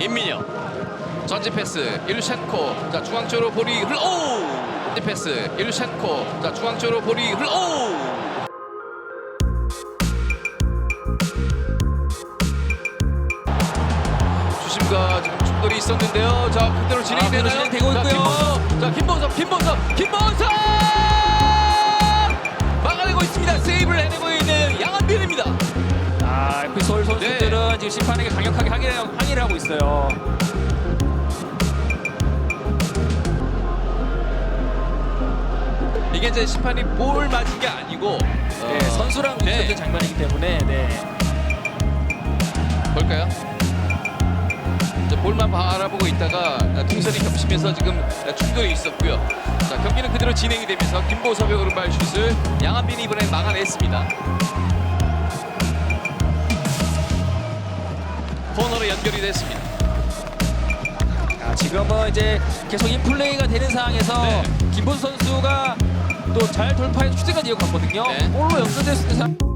임민혁 전지 패스 일루셴코 자 중앙 쪽으로 볼이 흘러 오 전지 패스 일루셴코 자 중앙 쪽으로 볼이 흘러 오 주심과 지금 충돌이 있었는데요. 자 그대로 진행이 아, 자, 있고요. 자 김범섭, 김범섭, 김범섭 막아내고 있습니다. 세이브를 해내고 있는 양한빈입니다. 아, FC 서울 선수들은 네. 지금 심판에게 강력하게 항의를, 항의를 하고 있어요. 이게 이제 심판이 볼 맞은 게 아니고 네, 어, 선수랑 네. 있었던 장면이기 때문에 네. 볼까요? 이제 볼만 바라보고 있다가 동선이 겹치면서 지금 충돌이 있었고요. 자 경기는 그대로 진행이 되면서 김보섭의 오른발 슛을 양한빈이 이번에 막아냈습니다. 코너로 연결이 됐습니다. 아, 지금은 이제 계속 인플레이가 되는 상황에서 네. 김보수 선수가 또 잘 돌파해서 슈팅까지 이어갔거든요. 네. 골로 연결될 수 있는 상황.